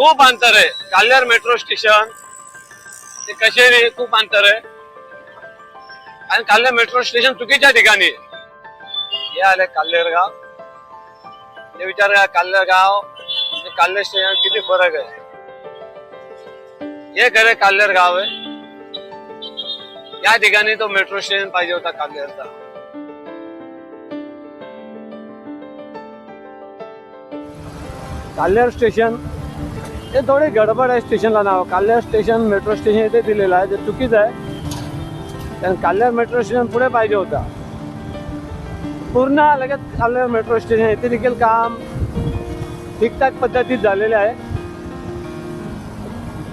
खूप अंतर आहे. काल्यार मेट्रो स्टेशन ते कशेरी खूप अंतर आहे. आणि काल्यार मेट्रो स्टेशन चुकीच्या ठिकाणी. हे आले काल्लेर गाव. ते विचार करा काल्लेर गाव आणि स्टेशन किती फरक आहे? हे खरे काल्लेर गाव आहे. या ठिकाणी तो मेट्रो स्टेशन पाहिजे होता काल्लेरचा काल्लेर स्टेशन ते थोडे गडबड आहे स्टेशनला नाव. काल्लेर स्टेशन मेट्रो स्टेशन इथे दिलेलं आहे. ते चुकीचं आहे. कारण काल्लेर मेट्रो स्टेशन पुढे पाहिजे होता. पूर्ण लगेच काल्लेर मेट्रो स्टेशन येथे देखील काम ठीकठाक पद्धतीत झालेले आहे.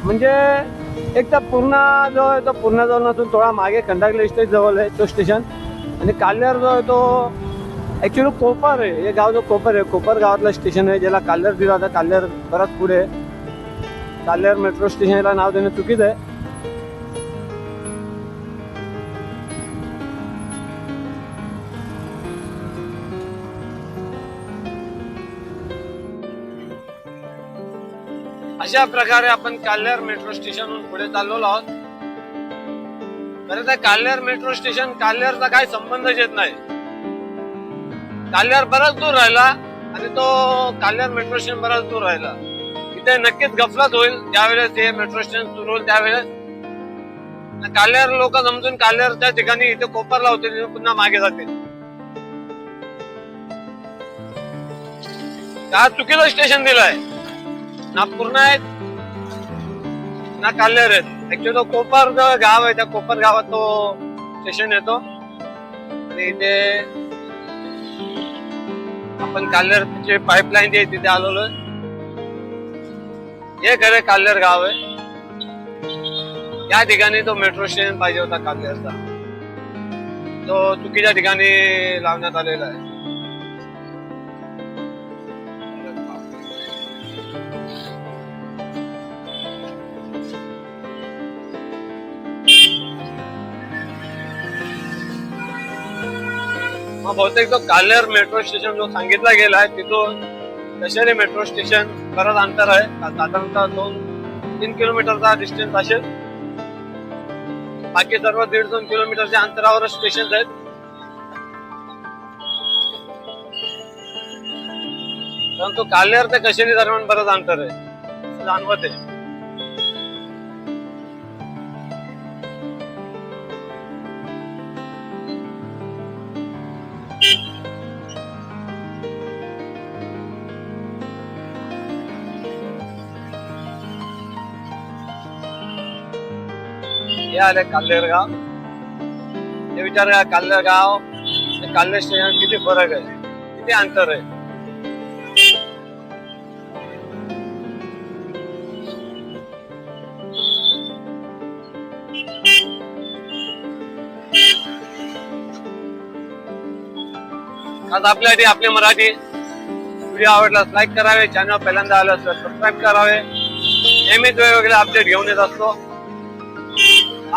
म्हणजे एक तर पूर्णा जो आहे तो पूर्णा जवळ नसून थोडा मागे खंडागले इस्टेट जवळ आहे तो स्टेशन आणि काल्यावर जो आहे तो ॲक्च्युली कोपर आहे. हे गाव जो कोपर आहे कोपर गावातलं स्टेशन आहे ज्याला काल्ल्यार दिलं होतं काल्ल्यार परत पुढे आहे. मेट्रो स्टेशनला नाव देणं चुकीचं आहे. अशा प्रकारे आपण काल्ल्यार मेट्रो स्टेशनहून पुढे चाललेलो आहोत. खरं तर काल्ल्यार मेट्रो स्टेशन काल्ल्यारचा काही संबंधच येत नाही. काल्यावर बराच दूर राहिला आणि तो काल्यावर मेट्रो स्टेशन बराच दूर राहिला. इथे नक्कीच गफलत होईल ज्यावेळेस हे मेट्रो स्टेशन सुरू होईल त्यावेळेस. काल्यावर लोक समजून त्या ठिकाणी इथे कोपरला होते पुन्हा मागे जातील. का चुकीचं स्टेशन दिलंय. ना पूर्ण आहेत ना काल्यावर आहेत. ऍक्च्युली तो कोपर जो गाव आहे त्या कोपर गावात तो स्टेशन येतो. आणि इथे आपण काल्लेरची पाईपलाईन जी आहे तिथे आलेलो हे खरं काल्लेर गाव आहे. या ठिकाणी तो मेट्रो स्टेशन पाहिजे होता काल्लेरचा तो चुकीच्या ठिकाणी लावण्यात आलेला आहे. मग बहुतेक तो कालेर मेट्रो स्टेशन जो सांगितला गेला आहे तिथून दशेरी मेट्रो स्टेशन बरंच अंतर आहे? साधारणतः दोन तीन किलोमीटरचा डिस्टन्स असेल. बाकी सर्व दीड दोन किलोमीटरच्या अंतरावर स्टेशन आहेत. परंतु कालेर ते कशेरी दरम्यान बरंच अंतर आहे? जाणवत आहे. हे आले काल्लेर ते विचार करा काल्लेर गाव स्टेशन किती फरक आहे? किती अंतर आहे? आता आपल्यासाठी आपले मराठी व्हिडिओ आवडल्यास लाईक करावे चॅनल पहिल्यांदा आलं तर सबस्क्राईब करावे. नेहमीच वेगवेगळे अपडेट घेऊन येत असतो.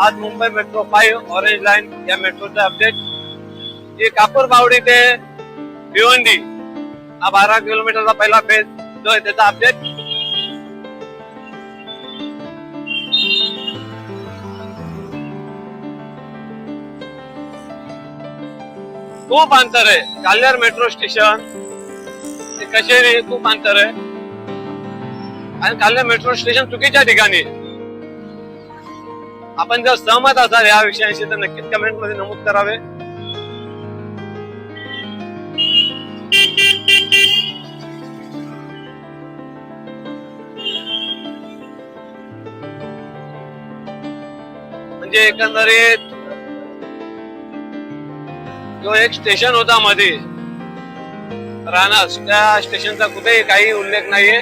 आज Mumbai metro five orange line या मेट्रोचे अपडेट. जे कापूर बावडी ते भिवंडी हा बारा किलोमीटरचा पहिला फेज जो आहे त्याचा अपडेट. खूप अंतर आहे. काल्यार मेट्रो स्टेशन ते कशेरी खूप अंतर आहे. आणि काल्ल्यार मेट्रो स्टेशन चुकीच्या ठिकाणी आहे. आपण जर सहमत असाल या विषयाशी तर नक्कीच कमेंटमध्ये नमूद करावे. म्हणजे एकंदरीत जो एक स्टेशन होता मध्ये राहणार त्या स्टेशनचा कुठेही काही उल्लेख नाहीये.